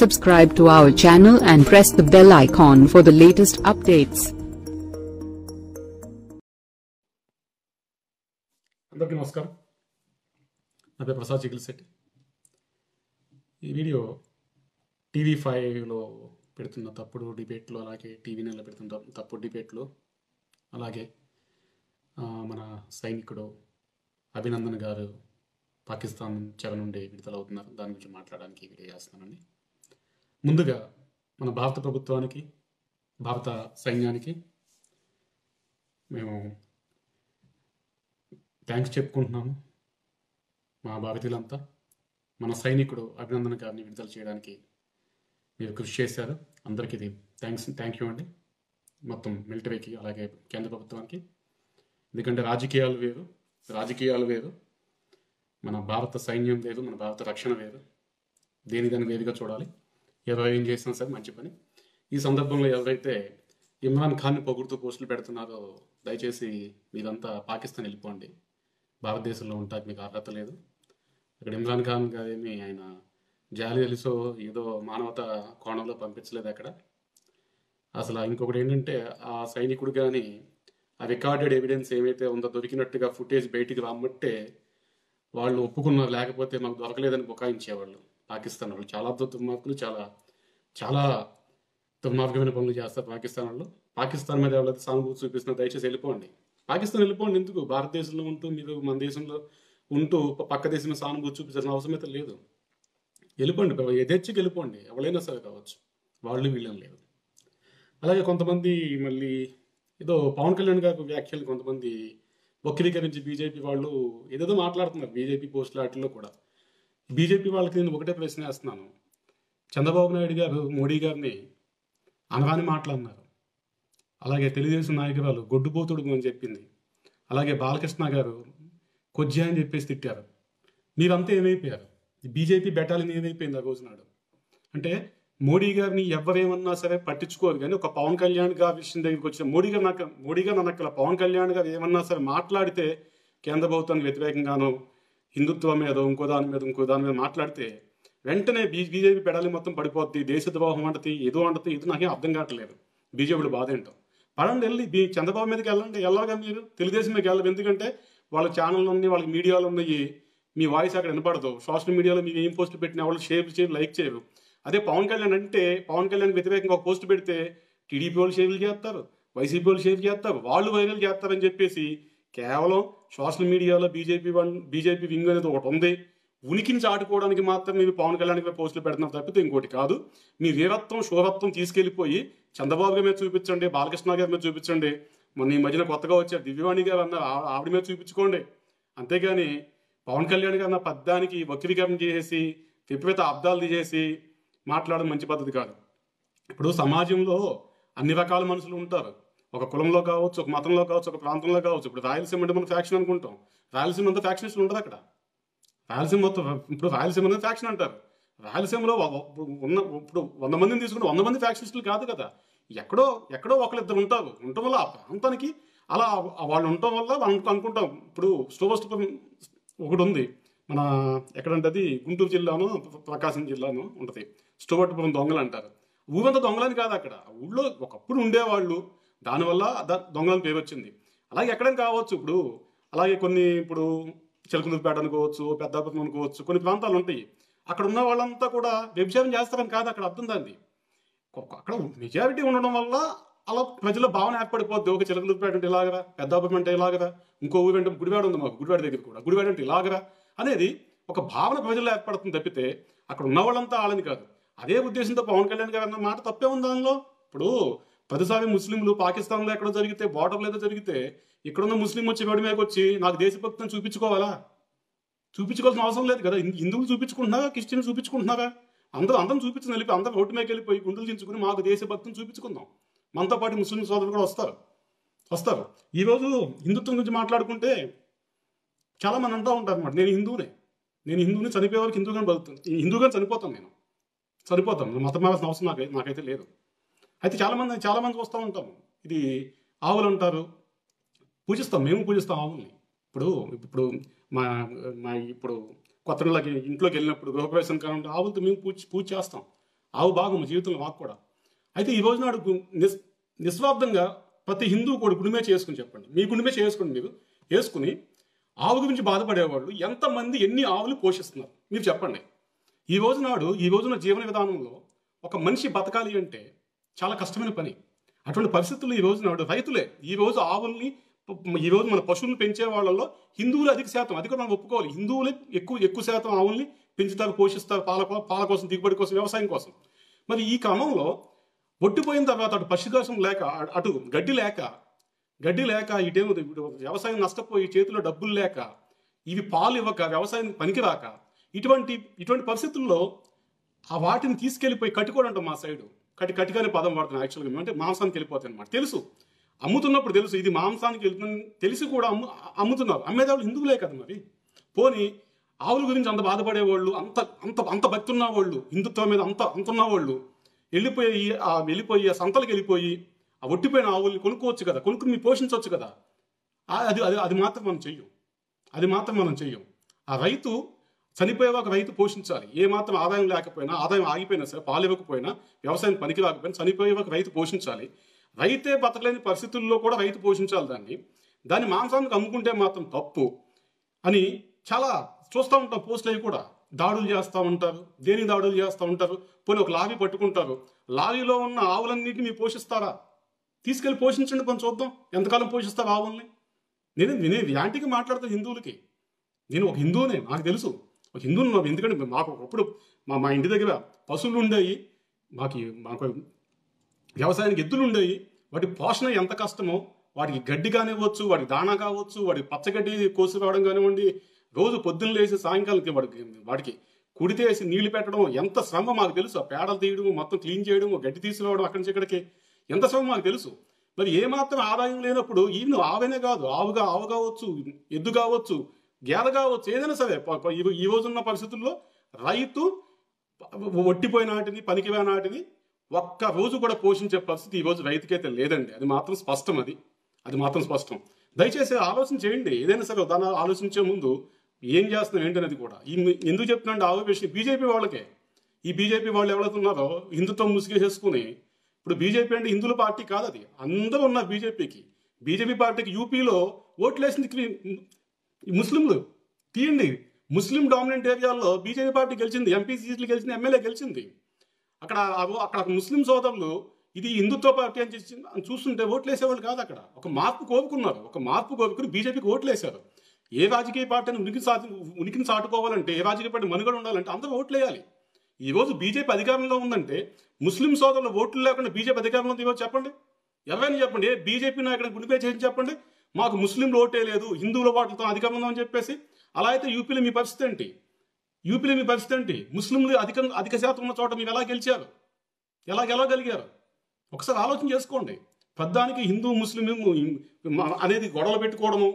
Subscribe to our channel and press the bell icon for the latest updates. అందరికీ నమస్కారం. నా పేరు ప్రసాద్ చికిల్శెట్టి ఈ వీడియో టీవీ ఫైవ్లో పెడుతున్న తప్పుడు డిబేట్లు అలాగే టీవీ నెలలో పెడుతున్న తప్పుడు డిబేట్లు అలాగే మన సైనికుడు అభినందన్ గారు పాకిస్తాన్ చెర నుండి విడుదలవుతున్నారు. దాని గురించి మాట్లాడడానికి వీడియో చేస్తున్నానండి. ముందుగా మన భారత ప్రభుత్వానికి భారత సైన్యానికి మేము థ్యాంక్స్ చెప్పుకుంటున్నాము. మా భారతీయులంతా మన సైనికుడు అభినందన గారిని విడుదల చేయడానికి మీరు కృషి చేశారు. అందరికీ ఇది థ్యాంక్స్ థ్యాంక్ యూ అండి. మొత్తం మిలిటరీకి అలాగే కేంద్ర ప్రభుత్వానికి. ఎందుకంటే రాజకీయాలు వేరు రాజకీయాలు వేరు. మన భారత సైన్యం వేరు మన భారత రక్షణ వేరు. దేని దాన్ని వేరుగా చూడాలి. ఎవరు ఏం చేసినా సరే మంచి పని. ఈ సందర్భంలో ఎవరైతే ఇమ్రాన్ ఖాన్ని పొగుడుతూ పోస్టులు పెడుతున్నారో దయచేసి మీరంతా పాకిస్తాన్ వెళ్ళిపోండి. భారతదేశంలో ఉంటాకి మీకు అర్హత లేదు. అక్కడ ఇమ్రాన్ ఖాన్ గారేమి ఆయన జాలి తెలుసో ఏదో మానవత కోణంలో పంపించలేదు అక్కడ. అసలు ఇంకొకటి ఏంటంటే ఆ సైనికుడు కానీ ఆ రికార్డెడ్ ఎవిడెన్స్ ఏమైతే ఉందో దొరికినట్టుగా ఫుటేజ్ బయటికి రమ్మంటే వాళ్ళు ఒప్పుకున్నారు. లేకపోతే మాకు దొరకలేదని బుకాయించేవాళ్ళు. పాకిస్తాన్ వాళ్ళు చాలా దుర్మార్గులు చాలా చాలా దుర్మార్గమైన పనులు చేస్తారు పాకిస్తాన్ వాళ్ళు పాకిస్తాన్ మీద ఎవరైతే సానుభూతి చూపిస్తున్నా దయచేసి వెళ్ళిపోండి. పాకిస్తాన్ వెళ్ళిపోండి ఎందుకు? భారతదేశంలో ఉంటూ మీరు మన దేశంలో ఉంటూ పక్క దేశం సానుభూతి చూపించాల్సిన అవసరం అయితే లేదు. వెళ్ళిపోండి యథేచ్ఛకి వెళ్ళిపోండి. ఎవరైనా సరే కావచ్చు. వాళ్ళు వీళ్ళని లేదు. అలాగే కొంతమంది మళ్ళీ ఏదో పవన్ కళ్యాణ్ గారి వ్యాఖ్యలు కొంతమంది వక్రీకరించి బీజేపీ వాళ్ళు ఏదేదో మాట్లాడుతున్నారు బీజేపీ పోస్టులు వాటిల్లో కూడా. బీజేపీ వాళ్ళకి నేను ఒకటే ప్రశ్న వేస్తున్నాను. చంద్రబాబు నాయుడు గారు మోడీ గారిని అనగాని మాట్లాడినారు అలాగే తెలుగుదేశం నాయకురాలు గొడ్డుపోతుడు అని చెప్పింది. అలాగే బాలకృష్ణ గారు కొజ్జా అని చెప్పేసి తిట్టారు. మీరంతా ఏమైపోయారు? బీజేపీ బెటాలియన్ ఏమైపోయింది ఆ రోజు నాడు అంటే మోడీ గారిని ఎవరేమన్నా సరే పట్టించుకోరు కానీ ఒక పవన్ కళ్యాణ్ గారి విషయం దగ్గరికి వచ్చిన మోడీ గారు నాకు మోడీ గారు అనక్కల పవన్ కళ్యాణ్ గారు ఏమన్నా సరే మాట్లాడితే కేంద్ర ప్రభుత్వానికి వ్యతిరేకంగానో హిందుత్వం మీద ఇంకో దాని మీద ఇంకో దాని మీద మాట్లాడితే వెంటనే బీ బీజేపీ పెడాలి మొత్తం పడిపోద్ది దేశద్రోహం అంటది ఏదో అంటది ఇది నాకేం అర్థం కావట్లేదు. బీజేపీడు బాధ ఏంటో. పడండి వెళ్ళి బీ చంద్రబాబు మీదకి వెళ్ళండి వెళ్ళాగా మీరు తెలుగుదేశం మీదకి వెళ్ళదు ఎందుకంటే వాళ్ళ ఛానల్ ఉన్నాయి వాళ్ళకి మీడియాలు ఉన్నాయి మీ వాయిస్ అక్కడ వినపడదు. సోషల్ మీడియాలో మీకు ఏం పోస్ట్ పెట్టినా వాళ్ళు షేర్ చేయరు లైక్ చేయరు. అదే పవన్ కళ్యాణ్ అంటే పవన్ కళ్యాణ్ వ్యతిరేకంగా ఒక పోస్ట్ పెడితే టీడీపీ వాళ్ళు షేర్లు చేస్తారు వైసీపీ వాళ్ళు షేర్ చేస్తారు వాళ్ళు వైరల్ చేస్తారని చెప్పేసి కేవలం సోషల్ మీడియాలో బీజేపీ వన్ బీజేపీ వింగ్ అనేది ఒకటి ఉంది. ఉనికిని చాటుకోవడానికి మాత్రం మీరు పవన్ కళ్యాణ్ పోస్టులు పెడుతున్నారు తప్పితే ఇంకోటి కాదు. మీ వీరత్వం శూరత్వం తీసుకెళ్ళిపోయి చంద్రబాబు గారి మీద చూపించండి బాలకృష్ణ గారి మీద చూపించండి. మొన్న ఈ మధ్యన కొత్తగా వచ్చారు దివ్యవాణి గారు అన్నారు ఆవిడ మీద చూపించుకోండి. అంతేగాని పవన్ కళ్యాణ్ గారు అన్న పద్దానికి వక్రీకరణ చేసేసి విపరీత అబ్దాలు తీసేసి మాట్లాడడం మంచి పద్ధతి కాదు. ఇప్పుడు సమాజంలో అన్ని రకాల మనుషులు ఉంటారు. ఒక కులంలో కావచ్చు ఒక మతంలో కావచ్చు ఒక ప్రాంతంలో కావచ్చు. ఇప్పుడు రాయలసీమ అంటే మనం ఫ్యాక్షన్ అనుకుంటాం. రాయలసీమ అంతా ఫ్యాక్షన్స్ ఉండదు అక్కడ. రాయలసీమ మొత్తం ఇప్పుడు రాయలసీమ అనేది ఫ్యాక్షన్ అంటారు. రాయలసీమలో ఉన్న ఇప్పుడు వంద మందిని తీసుకుంటే వంద మంది ఫ్యాక్షనిస్టులు కాదు కదా. ఎక్కడో ఎక్కడో ఒకరిద్దరు ఉంటారు. ఉండటం వల్ల ఆ ప్రాంతానికి అలా వాళ్ళు ఉండటం వల్ల మనం అనుకుంటాం. ఇప్పుడు స్టోవస్టపురం ఒకటి ఉంది. మన ఎక్కడంటే అది గుంటూరు జిల్లాను ప్రకాశం జిల్లాను ఉంటుంది. స్టోవట్పురం దొంగలు అంటారు. ఊరంతా దొంగలని కాదు అక్కడ. ఊళ్ళో ఒకప్పుడు ఉండేవాళ్ళు దానివల్ల ద- దొంగలని పేరు వచ్చింది అలాగే ఎక్కడైనా కావచ్చు ఇప్పుడు అలాగే కొన్ని ఇప్పుడు చిలకలూరుపేట అనుకోవచ్చు పెద్దాపురం అనుకోవచ్చు కొన్ని ప్రాంతాలు ఉంటాయి. అక్కడ ఉన్న వాళ్ళంతా కూడా వ్యభిచారం చేస్తారని కాదు అక్కడ అర్థం దాన్ని అక్కడ మెజారిటీ ఉండడం వల్ల అలా ప్రజల భావన ఏర్పడిపోద్ది. ఒక చిలకలూరుపేట అంటే ఇలాగరా పెద్దాపురం అంటే ఇలాగరా ఇంకో ఊరు అంటే గుడివాడ ఉంది మాకు గుడివాడ దగ్గర కూడా గుడివాడ అంటే ఇలాగరా అనేది ఒక భావన ప్రజల్లో ఏర్పడుతుంది తప్పితే అక్కడ ఉన్న వాళ్ళంతా వాళ్ళని కాదు. అదే ఉద్దేశంతో పవన్ కళ్యాణ్ గారు అన్న మాట తప్పే ఉంది దానిలో. ఇప్పుడు ప్రతిసారి ముస్లింలు పాకిస్తాన్లో ఎక్కడో జరిగితే బార్డర్లో ఏదో జరిగితే ఇక్కడున్న ముస్లిం వచ్చి వేడి మీదకి వచ్చి నాకు దేశభక్తిని చూపించుకోవాలా? చూపించుకోవాల్సిన అవసరం లేదు కదా. హిందువులు చూపించుకుంటున్నారా? క్రిస్టియన్ చూపించుకుంటున్నారా? అందరూ అందరం చూపించి వెళ్ళి అందరూ రోడ్డు మీదకి వెళ్ళిపోయి గుండెలు చించుకుని మాకు దేశభక్తిని చూపించుకుందాం. మనతో పాటు ముస్లిం సోదరులు కూడా వస్తారు. వస్తారు. ఈరోజు హిందుత్వం గురించి మాట్లాడుకుంటే చాలా మంది అంటూ ఉంటారు అనమాట నేను హిందువునే. నేను హిందువుని చనిపోయే వరకు హిందూగానే బతుకుతాను. ఈ చనిపోతాను నేను. చనిపోతాను. మతం మారాల్సిన అవసరం నాకు నాకైతే లేదు. అయితే చాలామంది చాలామంది చూస్తూ వస్తూ ఉంటాము ఇది ఆవులు అంటారు. పూజిస్తాం మేము పూజిస్తాం ఆవుల్ని. ఇప్పుడు ఇప్పుడు మా మా ఇప్పుడు కొత్త ఇంట్లోకి వెళ్ళినప్పుడు గృహప్రవేశం కావాలంటే ఆవులతో మేము పూజ పూజ చేస్తాం. ఆవు భాగం జీవితంలో మాకు కూడా. అయితే ఈ రోజు నాడు నిస్ నిస్వార్థంగా ప్రతి హిందూ కూడా గుడిమే చేసుకుని చెప్పండి. మీ గుడిమే చేసుకోండి మీరు వేసుకుని ఆవు గురించి బాధపడేవాళ్ళు ఎంతమంది ఎన్ని ఆవులు పోషిస్తున్నారు? మీరు చెప్పండి. ఈ రోజు నాడు ఈ రోజున జీవన విధానంలో ఒక మనిషి బతకాలి అంటే చాలా కష్టమైన పని. అటువంటి పరిస్థితుల్లో ఈ రోజున రైతులే ఈ రోజు ఆవుల్ని ఈ రోజు మన పశువులను పెంచే వాళ్ళలో హిందువులు అధిక శాతం అది కూడా మనం ఒప్పుకోవాలి. హిందువులే ఎక్కువ ఎక్కువ శాతం ఆవుల్ని పెంచుతారు పోషిస్తారు పాల పాల కోసం దిగుబడి కోసం వ్యవసాయం కోసం. మరి ఈ క్రమంలో ఒట్టిపోయిన తర్వాత అటు పశుగ్రాసం లేక అటు గడ్డి లేక గడ్డి లేక ఇటేమో వ్యవసాయం నష్టపోయి చేతిలో డబ్బులు లేక ఇవి పాలు ఇవ్వక వ్యవసాయం పనికిరాక ఇటువంటి ఇటువంటి పరిస్థితుల్లో ఆ వాటిని తీసుకెళ్ళిపోయి కట్టుకోవడం మా సైడు కటి కటికనే పదం వాడుతున్నాం యాక్చువల్గా మేము. అంటే మాంసానికి వెళ్ళిపోతాయి అనమాట తెలుసు. అమ్ముతున్నప్పుడు తెలుసు. ఇది మాంసానికి వెళ్తుందని తెలిసి కూడా అమ్ము అమ్ముతున్నారు. అమ్మేదేవాళ్ళు హిందువులే కదా మరి. పోని ఆవుల గురించి అంత బాధపడేవాళ్ళు అంత అంత అంత భక్తి ఉన్నవాళ్ళు హిందుత్వం మీద అంత అంత ఉన్న వాళ్ళు వెళ్ళిపోయి ఆ వెళ్ళిపోయి ఆ సంతలకు వెళ్ళిపోయి ఆ ఒట్టిపోయిన ఆవుల్ని కొనుక్కోవచ్చు కదా కొనుక్కుని మీరు పోషించవచ్చు కదా. అది అది అది మాత్రం మనం చెయ్యం. అది మాత్రం మనం చెయ్యం. ఆ రైతు చనిపోయే ఒక రైతు పోషించాలి. ఏ మాత్రం ఆదాయం లేకపోయినా ఆదాయం ఆగిపోయినా సరే పాలు ఇవ్వకపోయినా వ్యవసాయం పనికి రాకపోయినా చనిపోయే ఒక రైతు పోషించాలి. రైతే బతకలేని పరిస్థితుల్లో కూడా రైతు పోషించాలి దాన్ని. దాన్ని మాంసానికి అమ్ముకుంటే మాత్రం తప్పు అని చాలా చూస్తూ ఉంటాం పోస్టులు అవి కూడా. దాడులు చేస్తూ ఉంటారు. దేని దాడులు చేస్తూ ఉంటారు? పోనీ ఒక లారీ పట్టుకుంటారు. లారీలో ఉన్న ఆవులన్నింటినీ మీరు పోషిస్తారా? తీసుకెళ్ళి పోషించండి కొంచెం చూద్దాం. ఎంతకాలం పోషిస్తారు ఆవుల్ని? నేను నేను యాంటికి మాట్లాడతాను హిందువులకి. నేను ఒక హిందువునే నాకు తెలుసు. హిందువులు మా ఎందుకంటే మాకు ఒకప్పుడు మా మా ఇంటి దగ్గర పశువులు ఉండేవి. మాకు మాకు వ్యవసాయానికి ఎద్దులు ఉండేవి. వాటి పోషణ ఎంత కష్టమో వాటికి గడ్డి కానివ్వచ్చు వాటికి దాణా కావచ్చు వాటికి పచ్చగడ్డి కోసి రావడం కానివ్వండి రోజు పొద్దున్న లేసి సాయంకాలం వాడికి వాటికి కుడితే వేసి నీళ్ళు పెట్టడం ఎంత శ్రమ మాకు తెలుసు. ఆ పేడలు తీయడం మొత్తం క్లీన్ చేయడం గడ్డి తీసుకురావడం అక్కడి నుంచి ఇక్కడికి ఎంత శ్రమ మాకు తెలుసు. మరి ఏమాత్రం ఆదాయం లేనప్పుడు ఈవెన్ ఆవేనే కాదు. ఆవుగా ఆవు కావచ్చు ఎద్దు కావచ్చు గేద కావచ్చు ఏదైనా సరే. ఈ- రోజున్న పరిస్థితుల్లో రైతు ఒట్టిపోయిన నాటిని పనికివే నాటిని ఒక్క రోజు కూడా పోషించే పరిస్థితి ఈ రోజు రైతుకైతే లేదండి. అది మాత్రం స్పష్టం అది. అది మాత్రం స్పష్టం. దయచేసి ఆలోచన చేయండి. ఏదైనా సరే దాన్ని ఆలోచించే ముందు ఏం చేస్తున్నాం ఏంటనేది కూడా. ఈ ఎందుకు చెప్తున్నాండి ఆవు బీజేపీ వాళ్ళకే. ఈ బీజేపీ వాళ్ళు ఎవరైతున్నారో హిందుత్వం ముసుగేసేసుకుని ఇప్పుడు బీజేపీ అంటే హిందువుల పార్టీ కాదు అది. అందరూ ఉన్నారు బీజేపీకి. బీజేపీ పార్టీకి యూపీలో ఓట్లేసింది వేసింది ముస్లింలు తీయండి. ముస్లిం డామినెంట్ ఏరియాల్లో బీజేపీ పార్టీ గెలిచింది ఎంపీ సీట్లు గెలిచింది ఎమ్మెల్యే గెలిచింది. అక్కడ అక్కడ ముస్లిం సోదరులు ఇది హిందుత్వ పార్టీ అని చేసి చూస్తుంటే ఓట్లు వేసేవాళ్ళు కాదు అక్కడ. ఒక మార్పు కోరుకున్నారు ఒక మార్పు కోరుకుని బీజేపీకి ఓట్లు వేశారు ఏ రాజకీయ పార్టీని ఉనికి సాటి ఉనికిని సాటుకోవాలంటే ఏ రాజకీయ పార్టీ మనుగడ ఉండాలంటే అందరూ ఓట్లు వేయాలి ఈ రోజు బీజేపీ అధికారంలో ఉందంటే ముస్లిం సోదరులు ఓట్లు లేకుండా బీజేపీ అధికారంలో ఉంది ఈరోజు చెప్పండి. ఎవరైనా చెప్పండి ఏ బీజేపీ నాయకుడిని గుడిపే చేసి చెప్పండి. మాకు ముస్లింలు ఓటే లేదు హిందువుల ఓట్లతో అధికంగా ఉందని చెప్పేసి. అలా అయితే యూపీలో మీ పరిస్థితి ఏంటి? యూపీలో మీ పరిస్థితి ఏంటి? ముస్లింలు అధిక అధిక శాతం ఉన్న చోట మీరు ఎలా గెలిచారు? ఎలా గెలవగలిగారు? ఒకసారి ఆలోచన చేసుకోండి. పెద్దానికి హిందూ ముస్లిం అనేది గొడవలు పెట్టుకోవడము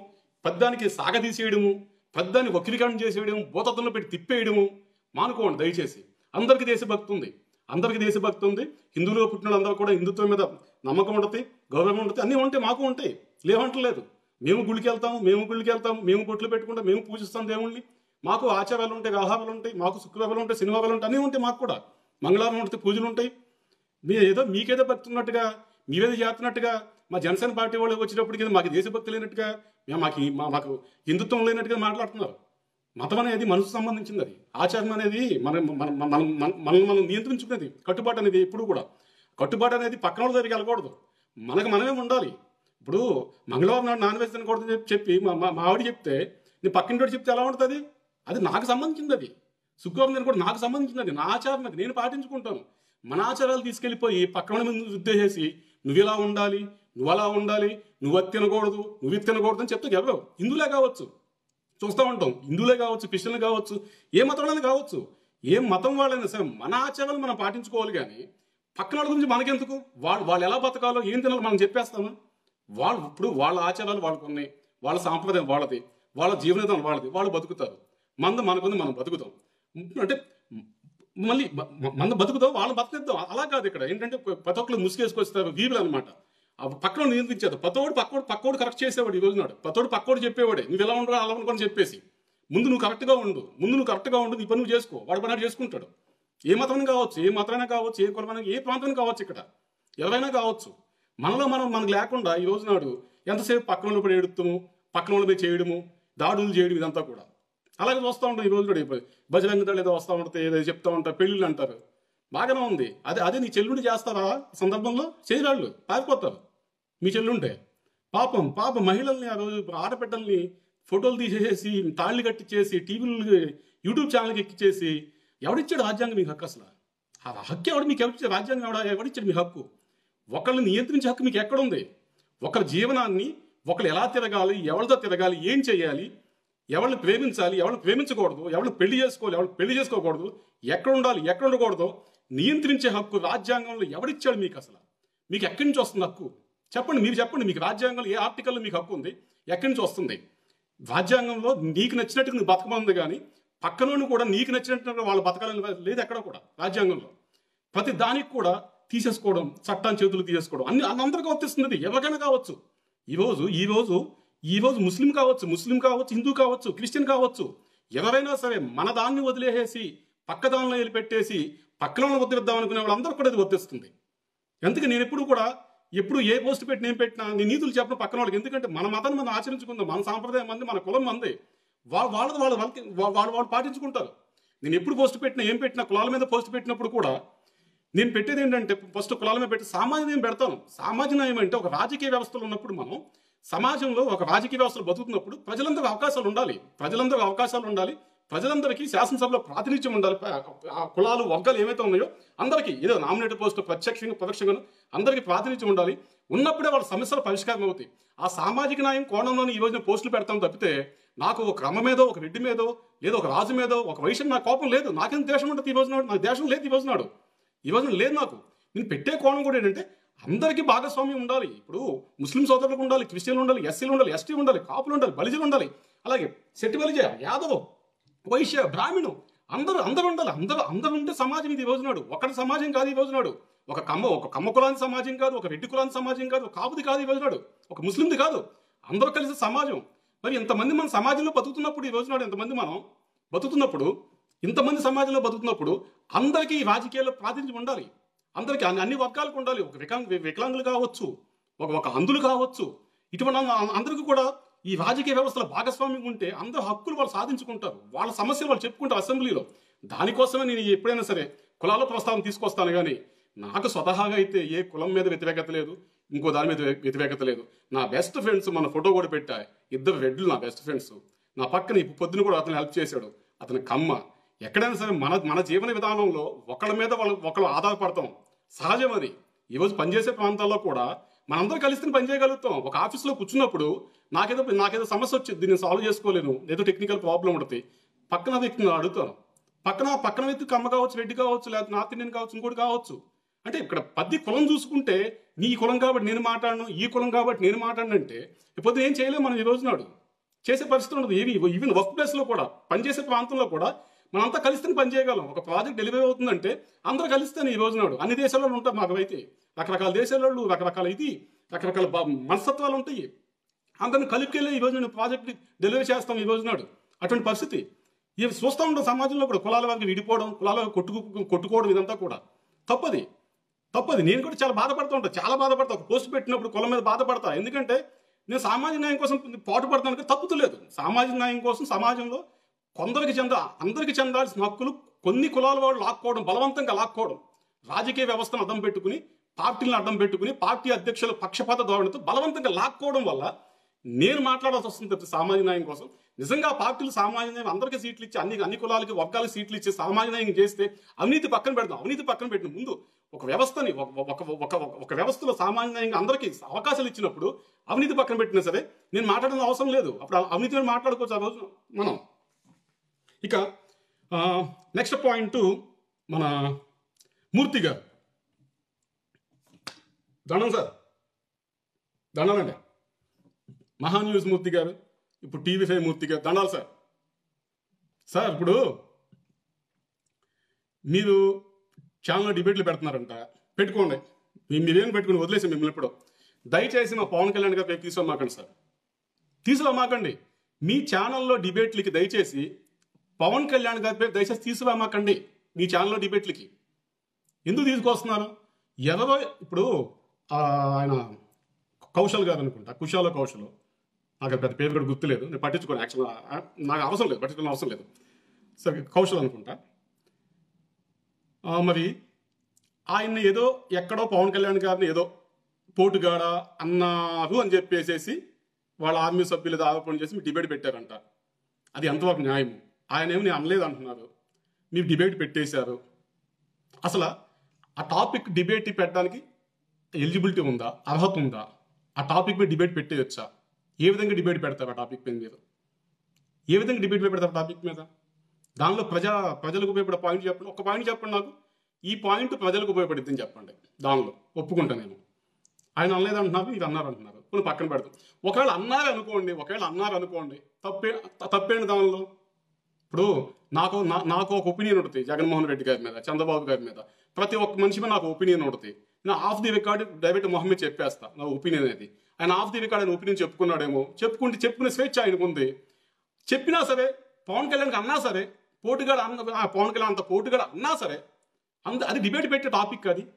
పెద్దానికి సాగదీసేయడము పెద్దాన్ని వక్రీకరణ చేసేయడం భూతత్వంలో పెట్టి తిప్పేయడము మానుకోండి దయచేసి. అందరికీ దేశభక్తి ఉంది. అందరికీ దేశభక్తి ఉంది. హిందువులుగా పుట్టిన అందరూ కూడా హిందుత్వం మీద నమ్మకం ఉంటుంది గౌరవం ఉంటుంది అన్నీ ఉంటాయి మాకు ఉంటాయి. లేవంటలేదు. మేము గుడికి వెళ్తాము మేము గుడికి వెళ్తాము మేము బొట్లు పెట్టుకుంటాం మేము పూజిస్తాం దేవుణ్ణి. మాకు ఆచారాలు ఉంటాయి వ్యవహారాలు ఉంటాయి మాకు శుక్రవారాలు ఉంటాయి శనివారాలు ఉంటాయి అన్నీ ఉంటాయి మాకు కూడా. మంగళవారం ఉంటాయి పూజలు ఉంటాయి మీ ఏదో మీకేదో భక్తి ఉన్నట్టుగా మీరేదో చేస్తున్నట్టుగా మా జనసేన పార్టీ వాళ్ళు వచ్చేటప్పటికి మాకు దేశభక్తి లేనట్టుగా మేము మాకు మా- మాకు హిందుత్వం లేనట్టుగా మాట్లాడుతున్నారు. మతం అనేది మనసు సంబంధించింది అది. ఆచారం అనేది మన మన మనం మనల్ని మనం నియంత్రించుకునేది కట్టుబాటు అనేది ఎప్పుడు కూడా. కట్టుబాటు అనేది పక్కన వాళ్ళ దగ్గరికి వెళ్ళకూడదు మనకు మనమే ఉండాలి. ఇప్పుడు మంగళవారం నాడు నాన్ వెజ్ తినకూడదని చెప్పి చెప్పి మా మా ఆవిడ చెప్తే నేను పక్కింటి చెప్తే ఎలా ఉంటుంది? అది నాకు సంబంధించింది అది. శుక్రవారం నేను కూడా నాకు సంబంధించింది అది. నా ఆచారం అది. నేను పాటించుకుంటాను. మన ఆచారాలు తీసుకెళ్ళిపోయి పక్కన ఉద్దేశేసి నువ్వు ఇలా ఉండాలి నువ్వు అలా ఉండాలి నువ్వు అది తినకూడదు నువ్వు ఇది తినకూడదు అని చెప్తే ఎవరు? హిందువులే కావచ్చు. చూస్తూ ఉంటాం. హిందువులే కావచ్చు క్రిస్టియన్లు కావచ్చు ఏ మతంలోనే కావచ్చు. ఏ మతం వాళ్ళైనా సరే మన ఆచారాలు మనం పాటించుకోవాలి కానీ పక్కన వాళ్ళ గురించి మనకెందుకు? వాళ్ళు వాళ్ళు ఎలా బతకాలో ఏం తినాలో మనం చెప్పేస్తామా? వాళ్ళు ఇప్పుడు వాళ్ళ ఆచారాలు వాళ్ళకు ఉన్నాయి. వాళ్ళ సాంప్రదాయం వాళ్ళది. వాళ్ళ జీవన వాళ్ళది. వాళ్ళు బతుకుతారు. మంద మనకుంది మనం బతుకుతాం. అంటే మళ్ళీ మంద బతుకుతాం వాళ్ళు బతికిద్దాం అలా కాదు ఇక్కడ. ఏంటంటే ప్రతి ఒక్కరు ముసుగేసుకొస్తారు వీరులు అనమాట పక్కన నియంత్రించేది పతోడు పక్కోడు పక్కోడు కరెక్ట్ చేసేవాడు ఈ రోజు నాడు. పతోడు పక్కోడు చెప్పేవాడే. నువ్వు ఎలా ఉండవు అలా అనుకోని చెప్పేసి. ముందు నువ్వు కరెక్ట్గా ఉండు. ముందు నువ్వు కరెక్ట్గా ఉండు. నీ పని నువ్వు చేసుకో. వాడు పని చేసుకుంటాడు. ఏ మతమైనా కావచ్చు ఏ మతమైనా కావచ్చు ఏ కులమైనా ఏ ప్రాంతం కావచ్చు ఇక్కడ. ఎవరైనా కావచ్చు. మనలో మనం మనకు లేకుండా ఈ రోజు నాడు ఎంతసేపు పక్కన వాళ్ళు పడి ఎడుతాము పక్కన వాళ్ళు పోయి చేయడము దాడులు చేయడం ఇదంతా కూడా. అలాగే చూస్తూ ఉంటాం ఈ రోజు కూడా బజరంగ దళ ఏదో వస్తూ ఉంటే ఏదో చెప్తా ఉంటారు పెళ్ళిళ్ళు అంటారు. బాగానే ఉంది. అదే అదే నీ చెల్లుడు చేస్తారా సందర్భంలో? చేయరాళ్ళు పారిపోతారు. మీ చెల్లుంటే. పాపం పాప మహిళల్ని ఆ రోజు ఆడబిడ్డల్ని ఫోటోలు తీసేసి తాళ్ళు కట్టించేసి టీవీలు యూట్యూబ్ ఛానల్కి ఎక్కిచ్చేసి ఎవడిచ్చాడు రాజ్యాంగం మీకు హక్కు అసలు? ఆ హక్కు ఎవడు? మీకు ఎవరిచ్చాడు రాజ్యాంగం ఎవడ? ఎవడిచ్చాడు మీ హక్కు? ఒకళ్ళని నియంత్రించే హక్కు మీకు ఎక్కడుంది? ఒకరి జీవనాన్ని ఒకరు ఎలా తిరగాలి ఎవరితో తిరగాలి ఏం చేయాలి ఎవరిని ప్రేమించాలి ఎవరిని ప్రేమించకూడదు ఎవరిని పెళ్ళి చేసుకోవాలి ఎవరిని పెళ్ళి చేసుకోకూడదు ఎక్కడ ఉండాలి ఎక్కడ ఉండకూడదు నియంత్రించే హక్కు రాజ్యాంగంలో ఎవరిచ్చాడు మీకు అసలు? మీకు ఎక్కడి నుంచి వస్తుంది హక్కు? చెప్పండి మీరు చెప్పండి మీకు రాజ్యాంగంలో ఏ ఆర్టికల్లో మీకు హక్కు ఉంది? ఎక్కడి నుంచి వస్తుంది? రాజ్యాంగంలో నీకు నచ్చినట్టుగా నువ్వు బతకమంది కానీ పక్కనోని కూడా నీకు నచ్చినట్టు వాళ్ళు బతకాలని లేదు ఎక్కడ కూడా రాజ్యాంగంలో. ప్రతి దానికి కూడా తీసేసుకోవడం చట్టాన్ని చేతులు తీసేసుకోవడం అన్ని అందరికీ వర్తిస్తుంది ఎవరికైనా కావచ్చు. ఈరోజు ఈరోజు ఈరోజు ముస్లిం కావచ్చు ముస్లిం కావచ్చు హిందూ కావచ్చు క్రిస్టియన్ కావచ్చు ఎవరైనా సరే మన దాన్ని వదిలేసేసి పక్క దానిలో వెళ్ళి పెట్టేసి పక్కన వదిలిద్దాం అనుకునే వాళ్ళందరూ కూడా ఇది వర్తిస్తుంది. అందుకే నేను ఎప్పుడు కూడా ఎప్పుడు ఏ పోస్ట్ పెట్టి నేను పెట్టినా నీ నీతులు చెప్పడం పక్కన వాళ్ళకి ఎందుకంటే మన మతాన్ని మనం ఆచరించుకుందాం మన సాంప్రదాయం మంది మన కులం మంది. వాళ్ళ వాళ్ళది వాళ్ళ వాళ్ళకి వాళ్ళు వాళ్ళు పాటించుకుంటారు. నేను ఎప్పుడు పోస్ట్ పెట్టినా ఏం పెట్టినా కులాల మీద పోస్ట్ పెట్టినప్పుడు కూడా నేను పెట్టేది ఏంటంటే ఫస్ట్ కులాల మీద పెట్టి సామాజిక నేను పెడతాను. సామాజిక న్యాయం అంటే ఒక రాజకీయ వ్యవస్థలో ఉన్నప్పుడు మనం సమాజంలో ఒక రాజకీయ వ్యవస్థలు బతుకుతున్నప్పుడు ప్రజలందరికీ అవకాశాలు ఉండాలి. ప్రజలందరికీ అవకాశాలు ఉండాలి. ప్రజలందరికీ శాసనసభలో ప్రాతినిధ్యం ఉండాలి. కులాలు వర్గాలు ఏవైతే ఉన్నాయో అందరికీ ఏదో నామినేటెడ్ పోస్ట్ ప్రత్యక్షంగా పరోక్షంగా అందరికీ ప్రాతినిధ్యం ఉండాలి. ఉన్నప్పుడే వాళ్ళ సమస్యలు పరిష్కారం అవుతాయి. ఆ సామాజిక న్యాయం కోణంలోని ఈ రోజున పోస్టులు పెడతాం తప్పితే నాకు ఒక క్రమ మీదో ఒక రెడ్డి మీదో లేదా ఒక రాజు మీదో ఒక వైశ్యం నా కోపం లేదు. నాకేం దేశం ఉంటుంది ఈ రోజు నాకు దేశం లేదు ఈ రోజు నాడు ఈ లేదు నాకు. నేను పెట్టే కోణం కూడా ఏంటంటే అందరికీ భాగస్వామ్యం ఉండాలి. ఇప్పుడు ముస్లిం సోదరులకు ఉండాలి క్రిస్టియన్లు ఉండాలి ఎస్సీలు ఉండాలి ఎస్టీ ఉండాలి కాపులు ఉండాలి బలిజలు ఉండాలి. అలాగే శెట్టి బలిజ యాదవ్ వైశ్య బ్రాహ్మణు అందరూ అందరూ ఉండాలి. అందరూ అందరూ ఉంటే సమాజం ఇది ఈ రోజునాడు ఒకటి సమాజం కాదు ఈ రోజునాడు ఒక కమ్మ ఒక కమ్మ కులానికి సమాజం కాదు ఒక రెడ్డి కులానికి సమాజం కాదు ఒక కాపుది కాదు ఈ రోజునాడు ఒక ముస్లింది కాదు. అందరూ కలిసి సమాజం. మరి ఎంతమంది మన సమాజంలో బతుకుతున్నప్పుడు ఈ రోజునాడు ఎంతమంది మనం బతుకుతున్నప్పుడు ఇంతమంది సమాజంలో బతుకుతున్నప్పుడు అందరికీ ఈ రాజకీయాల్లో ప్రాతినిధ్యం ఉండాలి. అందరికీ అన్ని అన్ని వర్గాలకు ఉండాలి. ఒక వికలాంగ వికలాంగులు కావచ్చు ఒక ఒక అంధులు కావచ్చు. ఇటువంటి అందరికీ కూడా ఈ రాజకీయ వ్యవస్థలో భాగస్వామ్యం ఉంటే అందరూ హక్కులు వాళ్ళు సాధించుకుంటారు. వాళ్ళ సమస్యలు వాళ్ళు చెప్పుకుంటారు అసెంబ్లీలో. దానికోసమే నేను ఎప్పుడైనా సరే కులాల ప్రస్తావన తీసుకొస్తాను కానీ నాకు స్వతహాగా అయితే ఏ కులం మీద వ్యతిరేకత లేదు ఇంకో దాని మీద వ్యతిరేకత లేదు. నా బెస్ట్ ఫ్రెండ్స్ మన ఫోటో కూడా పెట్టా. ఇద్దరు రెడ్లు నా బెస్ట్ ఫ్రెండ్స్ నా పక్కన ఇప్పుడు పొద్దున కూడా అతను హెల్ప్ చేశాడు. అతని కమ్మ. ఎక్కడైనా సరే మన మన జీవన విధానంలో ఒకళ్ళ మీద వాళ్ళు ఒకళ్ళు ఆధారపడతాం. సహజం అది. ఈరోజు పనిచేసే ప్రాంతాల్లో కూడా మనందరం కలిసి పని చేయగలుగుతాం. ఒక ఆఫీస్లో కూర్చున్నప్పుడు నాకేదో నాకేదో సమస్య వచ్చింది దీన్ని సాల్వ్ చేసుకోలేను. ఏదో టెక్నికల్ ప్రాబ్లం ఉంటుంది. పక్కన వ్యక్తిని అడుగుతాను. పక్కన పక్కన వ్యక్తి కమ్మ కావచ్చు రెడ్డి కావచ్చు లేకపోతే నార్త్ ఇండియన్ కావచ్చు ఇంకోటి కావచ్చు. అంటే ఇక్కడ పది కులం చూసుకుంటే నీ కులం కాబట్టి నేను మాట్లాడను ఈ కులం కాబట్టి నేను మాట్లాడను అంటే ఇప్పుడు ఏం చేయలేము మనం ఈ రోజు నాడు. చేసే పరిస్థితి ఉండదు. ఏవి ఈవెన్ వర్క్ ప్లేస్లో కూడా పనిచేసే ప్రాంతంలో కూడా మనంతా కలిస్తేనే పని చేయగలం. ఒక ప్రాజెక్ట్ డెలివరీ అవుతుందంటే అందరూ కలిస్తేనే ఈ రోజు నాడు. అన్ని దేశాలలో ఉంటారు మాకు అయితే రకరకాల దేశాలలో రకరకాల ఇది రకరకాల మనస్తత్వాలు ఉంటాయి. అందరిని కలిపికెళ్ళి ఈ రోజు నేను ప్రాజెక్ట్ డెలివరీ చేస్తాం ఈ రోజు నాడు. అటువంటి పరిస్థితి. ఇవి చూస్తూ ఉంటాం సమాజంలో కూడా కులాల వారికి విడిపోవడం కులాల కొట్టుకు కొట్టుకోవడం ఇదంతా కూడా. తప్పది. తప్పది. నేను కూడా చాలా బాధపడుతూ ఉంటాను చాలా బాధపడతా. ఒక పోస్ట్ పెట్టినప్పుడు కులం మీద బాధపడతా. ఎందుకంటే నేను సామాజిక న్యాయం కోసం పాటు పడతాను లేదు సామాజిక న్యాయం కోసం సమాజంలో కొందరికి చెంద అందరికి చెందాల్సిన హక్కులు కొన్ని కులాల వాళ్ళు లాక్కోవడం బలవంతంగా లాక్కోవడం. రాజకీయ వ్యవస్థను అడ్డం పెట్టుకుని పార్టీలను అడ్డం పెట్టుకుని పార్టీ అధ్యక్షుల పక్షపాత ధోరణితో బలవంతంగా లాక్కోవడం వల్ల నేను మాట్లాడాల్సి వస్తుంది తప్పితే సామాజిక న్యాయం కోసం. నిజంగా పార్టీలు సామాజిక న్యాయం అందరికీ సీట్లు ఇచ్చి అన్ని అన్ని కులాలకి వర్గాలకు సీట్లు ఇచ్చి సామాజిక న్యాయం చేస్తే అవినీతి పక్కన పెడదాం అవినీతి పక్కన పెట్టిన ముందు ఒక వ్యవస్థని ఒక ఒక ఒక ఒక వ్యవస్థలో సామాజిక న్యాయంగా అందరికీ అవకాశాలు ఇచ్చినప్పుడు అవినీతి పక్కన పెట్టినా సరే నేను మాట్లాడడం అవసరం లేదు. అప్పుడు అవినీతి మాట్లాడుకోవచ్చు ఆ రోజు మనం. ఇక నెక్స్ట్ పాయింట్ మన మూర్తి గారు. దండం సార్. దండాలండి మహాన్యూస్ మూర్తి గారు ఇప్పుడు టీవీ ఫైవ్ మూర్తి గారు దండాలి సార్. సార్ ఇప్పుడు మీరు ఛానల్లో డిబేట్లు పెడుతున్నారంట పెట్టుకోండి. మీరేం పెట్టుకుని వదిలేసి మిమ్మల్ని ఇప్పుడు. దయచేసి మా పవన్ కళ్యాణ్ గారు తీసుకోమాకండి సార్. తీసుకురామాకండి మీ ఛానల్లో డిబేట్లకి దయచేసి పవన్ కళ్యాణ్ గారి పేరు దయచేసి తీసుకురామాకండి మీ ఛానల్లో డిబేట్లకి. ఎందుకు తీసుకొస్తున్నారు? ఎవరో ఇప్పుడు ఆయన కౌశల్ గారు అనుకుంటా కుశాల కౌశల్. నాకు పెద్ద పేరు కూడా గుర్తులేదు. నేను పట్టించుకోను యాక్చువల్ నాకు అవసరం లేదు పట్టించుకోవడం అవసరం లేదు. సరే కౌశల్ అనుకుంటా. మరి ఆయన్ని ఏదో ఎక్కడో పవన్ కళ్యాణ్ గారిని ఏదో పోటుగాడ అన్నారు అని చెప్పేసేసి వాళ్ళ ఆర్మీ సభ్యులు ఆరోపణ చేసి డిబేట్ పెట్టారంట. అది ఎంతవరకు న్యాయం ఆయన ఏమి నేను అనలేదు అంటున్నారు. మీరు డిబేట్ పెట్టేశారు. అసలు ఆ టాపిక్ డిబేట్ పెట్టడానికి ఎలిజిబిలిటీ ఉందా? అర్హత ఉందా? ఆ టాపిక్ మీద డిబేట్ పెట్టేయచ్చా? ఏ విధంగా డిబేట్ పెడతారు ఆ టాపిక్ మీద మీరు? ఏ విధంగా డిబేట్ పెడతారు టాపిక్ మీద? దానిలో ప్రజా ప్రజలకు ఉపయోగపడే పాయింట్ చెప్పండి. ఒక పాయింట్ చెప్పండి నాకు. ఈ పాయింట్ ప్రజలకు ఉపయోగపడుద్దని చెప్పండి. దానిలో ఒప్పుకుంటా నేను. ఆయన అనలేదు అంటున్నారు ఇది అన్నారు అంటున్నారు. కొన్ని పక్కన పెడతాం ఒకవేళ అన్నారు అనుకోండి ఒకవేళ అన్నారు అనుకోండి తప్పే తప్పేంటి దానిలో? ఇప్పుడు నాకు నా- నాకు ఒక ఒపీనియన్ ఉంటుంది జగన్మోహన్ రెడ్డి గారి మీద చంద్రబాబు గారి మీద. ప్రతి ఒక్క మనిషి మీద నాకు ఒపీనియన్ ఉంటుంది. నేను off the record direct Mohammed చెప్పేస్తా నా ఒపీనియన్ అనేది. ఆయన ఆఫ్ ది రికార్డ్ ఆయన ఒపీనియన్ చెప్పుకున్నాడేమో చెప్పుకుంటే చెప్పుకునే స్వేచ్ఛ ఆయనకు ఉంది. చెప్పినా సరే పవన్ కళ్యాణ్కి అన్నా సరే పోటుగాడు అన్న పవన్ కళ్యాణ్ అంత పోటుగాడు అన్నా సరే అంత అది డిబేట్ పెట్టే టాపిక్ అది.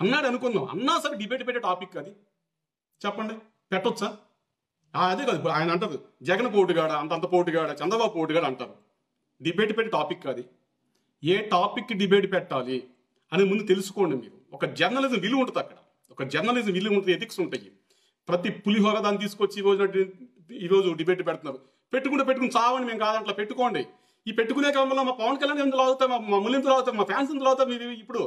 అన్నాడు అనుకుందాం అన్నా సరే డిబేట్ పెట్టే టాపిక్ అది. చెప్పండి పెట్టొచ్చా? అదే కాదు. ఆయన అంటారు జగన్ పోటుగాడ అంత అంత పోటుగాడ చంద్రబాబు పోటుగాడ అంటారు. డిబేట్ పెట్టే టాపిక్ అది ఏ టాపిక్ డిబేట్ పెట్టాలి అని ముందు తెలుసుకోండి మీరు. ఒక జర్నలిజం విలువ ఉంటుంది అక్కడ. ఒక జర్నలిజం విలువ ఉంటుంది ఎథిక్స్ ఉంటాయి. ప్రతి పులిహోర దాన్ని తీసుకొచ్చి ఈరోజు ఈరోజు డిబేట్ పెడుతున్నారు. పెట్టుకుంటే పెట్టుకుని చావని మేము కాదంట్లా పెట్టుకోండి. ఈ పెట్టుకునే క్రమంలో మా పవన్ కళ్యాణ్ ఎందులో అవుతాం మా మమ్మల్ని ఎందులో అవుతాం మా ఫ్యాన్స్ ఎందులో అవుతాం మీరు ఇప్పుడు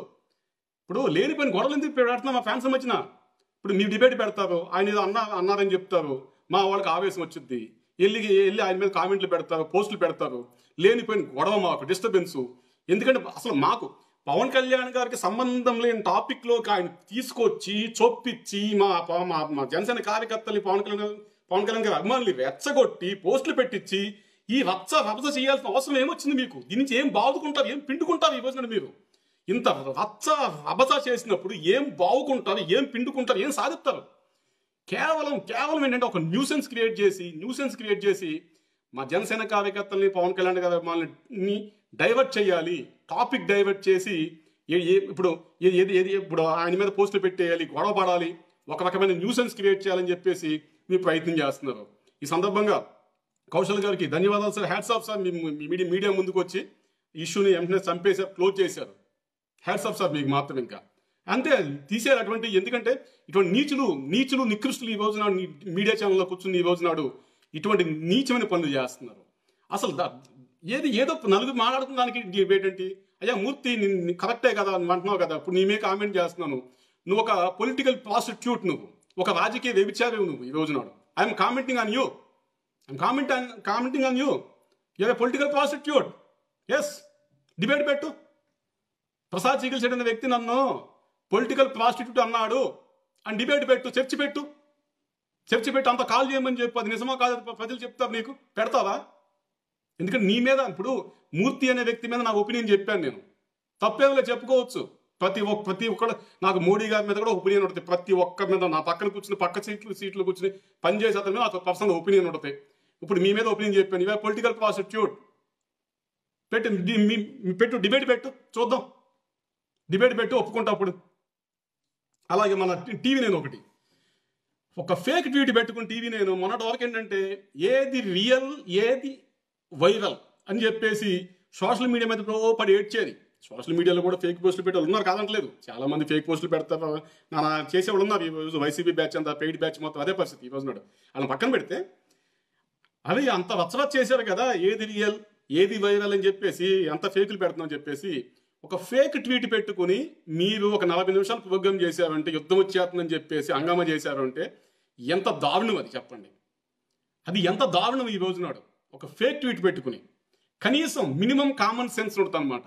ఇప్పుడు లేనిపోయిన గొడవలు ఎందుకు పెడుతున్నా మా ఫ్యాన్స్ వచ్చిన ఇప్పుడు మీరు డిబేట్ పెడతారు ఆయన ఏదో అన్నా అన్నారని చెప్తారు. మా వాళ్ళకి ఆవేశం వచ్చింది వెళ్ళి వెళ్ళి ఆయన మీద కామెంట్లు పెడతారు పోస్టులు పెడతారు. లేనిపోయిన గొడవ మాకు డిస్టర్బెన్స్ ఎందుకంటే అసలు మాకు పవన్ కళ్యాణ్ గారికి సంబంధం లేని టాపిక్లోకి ఆయన తీసుకొచ్చి చొప్పించి మా మా మా జనసేన కార్యకర్తలు పవన్ కళ్యాణ్ పవన్ కళ్యాణ్ గారి అభిమానులు రెచ్చగొట్టి పోస్టులు పెట్టించి ఈ రచ్చ రభస చేయాల్సిన అవసరం ఏమొచ్చింది మీకు? దీని నుంచి ఏం బాదుకుంటారు? ఏం పిండుకుంటారు ఈ రోజున మీరు? ఇంత రచ్చ రభస చేసినప్పుడు ఏం బావుకుంటారు ఏం పిండుకుంటారు? ఏం సాధిస్తారు? కేవలం కేవలం ఏంటంటే ఒక న్యూసెన్స్ క్రియేట్ చేసి న్యూసెన్స్ క్రియేట్ చేసి మా జనసేన కార్యకర్తల్ని పవన్ కళ్యాణ్ గారి అభిమానులని డైవర్ట్ చేయాలి టాపిక్ డైవర్ట్ చేసి ఏ- ఏ- ఇప్పుడు ఏ- ఏది ఏది ఇప్పుడు ఆయన మీద పోస్టులు పెట్టేయాలి గొడవ పడాలి ఒక రకమైన న్యూసెన్స్ క్రియేట్ చేయాలని చెప్పేసి మీరు ప్రయత్నం చేస్తున్నారు. ఈ సందర్భంగా కౌశల్ గారికి ధన్యవాదాలు సార్. Hats off sir. మీ మీ మీడియా మీడియా ముందుకు వచ్చి ఇష్యూని వెంటనే చంపేశారు క్లోజ్ చేశారు. హ్యాట్స్ ఆఫ్ సార్ మీకు మాత్రం ఇంకా. అంతే తీసేయాలి అటువంటి ఎందుకంటే ఇటువంటి నీచులు నీచులు నికృష్టులు ఈ రోజున మీడియా ఛానల్లో కూర్చుని ఈ రోజునాడు ఇటువంటి నీచమైన పనులు చేస్తున్నారు. అసలు ఏది ఏదో నలుగురు మాట్లాడుతున్న దానికి డిబేట్ ఏంటి? అయ్యా మూర్తి నిన్ను కరెక్టే కదా అని అంటున్నావు కదా ఇప్పుడు నేమే కామెంట్ చేస్తున్నాను. నువ్వు ఒక పొలిటికల్ ప్రాస్టిట్యూట్ నువ్వు ఒక రాజకీయ వ్యభిచారి నువ్వు ఈ రోజునాడు I am commenting on you I am comment commenting on you you are political prostitute yes debate పెట్టు. ప్రసాద్ చికిత్స అనే వ్యక్తి నన్ను. పొలిటికల్ ప్రాస్టిట్యూట్ అన్నాడు. అని డిబేట్ పెట్టు చర్చ పెట్టు. చర్చ పెట్టి అంత కాల్ చేయమని చెప్పు. అది నిజమో కాదు ప్రజలు చెప్తారు నీకు? పెడతావా? ఎందుకంటే నీ మీద ఇప్పుడు మూర్తి అనే వ్యక్తి మీద నా ఒపీనియన్ చెప్పాను నేను. తప్పేదో చెప్పుకోవచ్చు. ప్రతి ఒక్క ప్రతి ఒక్కడు నాకు మోడీ గారి మీద కూడా ఒపీనియన్ ఉంటుంది. ప్రతి ఒక్క మీద నా పక్కన కూర్చుని పక్క సీట్లు సీట్లు కూర్చుని పనిచేసే అతని మీద నాకు పర్సనల్ ఒపీనియన్ ఉంటుంది. ఇప్పుడు మీ మీద ఒపీనియన్ చెప్పాను. ఇవే పొలిటికల్ ప్రాసిట్యూట్ పెట్టు మీ- పెట్టు డిబేట్ పెట్టు. చూద్దాం. డిబేట్ పెట్టు ఒప్పుకుంటా అప్పుడు. అలాగే మన టీవీ నేను ఒకటి. ఒక ఫేక్ ట్వీట్ పెట్టుకుని టీవీ నేను మొన్నటి వరకు ఏంటంటే ఏది రియల్ ఏది వైరల్ అని చెప్పేసి సోషల్ మీడియా మీద ఓ పడి ఏడ్చేది. సోషల్ మీడియాలో కూడా ఫేక్ పోస్టులు పెట్టే వాళ్ళు ఉన్నారు కాదంటలేదు. చాలా మంది ఫేక్ పోస్టులు పెడతారు. నా చేసేవాళ్ళు ఉన్నారు. ఈ వైసీపీ బ్యాచ్ అంతా పెయిడ్ బ్యాచ్ మొత్తం అదే పరిస్థితి ఈ రోజు నాడు వాళ్ళని పక్కన పెడితే అవి అంత రచ్చరచ్చ చేశారు కదా ఏది రియల్ ఏది వైరల్ అని చెప్పేసి ఎంత ఫేకులు పెడుతున్నాం చెప్పేసి ఒక ఫేక్ ట్వీట్ పెట్టుకుని మీరు ఒక నలభై నిమిషాలు ప్రోగ్రామ్ చేశారంటే యుద్ధం వచ్చేస్తుందని చెప్పేసి హంగామా చేశారంటే ఎంత దారుణం అది చెప్పండి. అది ఎంత దారుణం ఈ రోజునాడు ఒక ఫేక్ ట్వీట్ పెట్టుకుని. కనీసం మినిమం కామన్ సెన్స్ ఉంటుందన్నమాట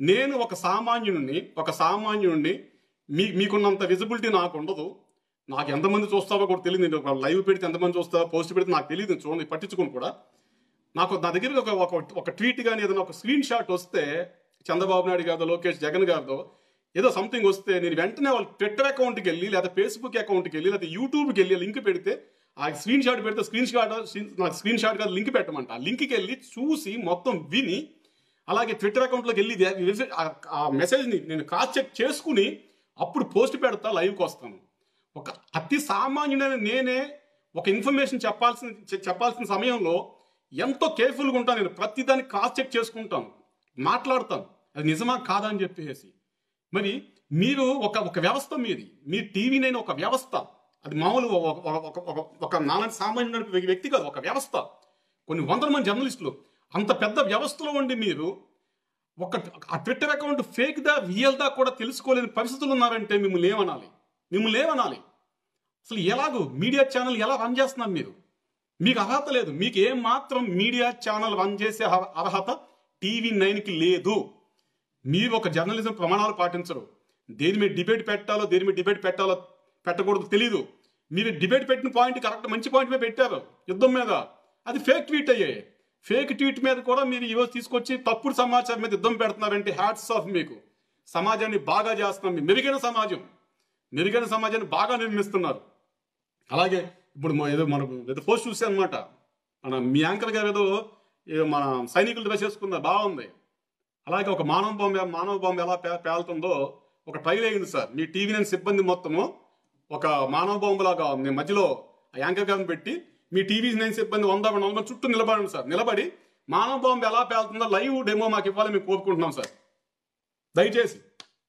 నేను ఒక సామాన్యుడిని ఒక సామాన్యుడిని మీ మీకున్నంత విజిబిలిటీ నాకు ఉండదు. నాకు ఎంతమంది చూస్తావో కూడా తెలియదు నేను ఒక లైవ్ పెడితే ఎంతమంది చూస్తావో పోస్ట్ పెడితే నాకు తెలియదు చూడండి పట్టించుకుని కూడా. నాకు నా దగ్గర ఒక ఒక ట్వీట్ కానీ ఏదైనా ఒక స్క్రీన్ షాట్ వస్తే చంద్రబాబు నాయుడు గారిదో లోకేష్ జగన్ గారిదో ఏదో సంథింగ్ వస్తే నేను వెంటనే వాళ్ళు ట్విట్టర్ అకౌంట్కి వెళ్ళి లేదా ఫేస్బుక్ అకౌంట్కి వెళ్ళి లేదా యూట్యూబ్కి వెళ్ళి లింక్ పెడితే ఆ స్క్రీన్ షాట్ పెడితే స్క్రీన్ షాట్ నాకు స్క్రీన్ షాట్ కాదు లింక్ పెట్టమంట. ఆ లింక్కి వెళ్ళి చూసి మొత్తం విని అలాగే ట్విట్టర్ అకౌంట్లోకి వెళ్ళి ఆ- మెసేజ్ని నేను క్రాస్ చెక్ చేసుకుని అప్పుడు పోస్ట్ పెడతా లైవ్కి వస్తాను. ఒక అతి సామాన్యుడైన నేనే ఒక ఇన్ఫర్మేషన్ చెప్పాల్సిన చెప్పాల్సిన సమయంలో ఎంతో కేర్ఫుల్గా ఉంటాను. నేను ప్రతిదాన్ని క్రాస్ చెక్ చేసుకుంటాను. మాట్లాడతాం. అది నిజమా కాదా అని చెప్పేసి. మరి మీరు ఒక ఒక వ్యవస్థ మీది. మీ టీవీ నేను ఒక వ్యవస్థ. అది మామూలు ఒక- నాలుగు సామాన్యుడు వ్యక్తి కాదు ఒక వ్యవస్థ. కొన్ని వందల మంది జర్నలిస్టులు. అంత పెద్ద వ్యవస్థలో ఉండి మీరు ఒక ఆ ట్విట్టర్ అకౌంట్ ఫేక్ దా రియల్ దా కూడా తెలుసుకోలేని పరిస్థితులు ఉన్నారంటే మిమ్మల్ని ఏమనాలి? మిమ్మల్ని ఏమనాలి? అసలు ఎలాగో మీడియా ఛానల్ ఎలా రన్ చేస్తున్నారు మీరు? మీకు అర్హత లేదు. మీకు ఏం మాత్రం మీడియా ఛానల్ రన్ చేసే అర్హత టీవీ నైన్కి లేదు. మీరు ఒక జర్నలిజం ప్రమాణాలు పాటించరు. దేని మీద డిబేట్ పెట్టాలో దేని మీద డిబేట్ పెట్టాలో పెట్టకూడదు తెలీదు. మీరు డిబేట్ పెట్టిన పాయింట్ కరెక్ట్ మంచి పాయింట్ మీద పెట్టారు యుద్ధం మీద. అది ఫేక్ ట్వీట్ అయ్యాయి ఫేక్ ట్వీట్ మీద కూడా మీరు ఈరోజు తీసుకొచ్చి తప్పుడు సమాచారం మీద యుద్ధం పెడుతున్నారంటే హ్యాట్స్ ఆఫ్ మీకు. సమాజాన్ని బాగా చేస్తున్నాం మీ మెరుగైన సమాజం. మెరుగైన సమాజాన్ని బాగా నిర్మిస్తున్నారు. అలాగే ఇప్పుడు ఏదో మనం ఏదో పోస్ట్ చూసే అనమాట మన మీ యాంకర్ గారు ఏదో మన సైనికులు డ్రెస్ చేసుకుందా? బాగుంది. అలాగే ఒక మానవ బొమ్మ మానవ బొమ్మ ఎలా పేలుతుందో ఒక ట్రైల్ అయింది సార్. మీ టీవీ నేను సిబ్బంది మొత్తము ఒక మానవ బొమ్మలాగా ఉంది మధ్యలో ఆ యాంకర్ గారిని పెట్టి మీ టీవీ నైన్ సిబ్బంది వంద వంద చుట్టూ నిలబడండి సార్. నిలబడి మానవ బాంబు ఎలా పేలుతుందో లైవ్ డెమో మాకు ఇవ్వాలని మేము కోరుకుంటున్నాం సార్. దయచేసి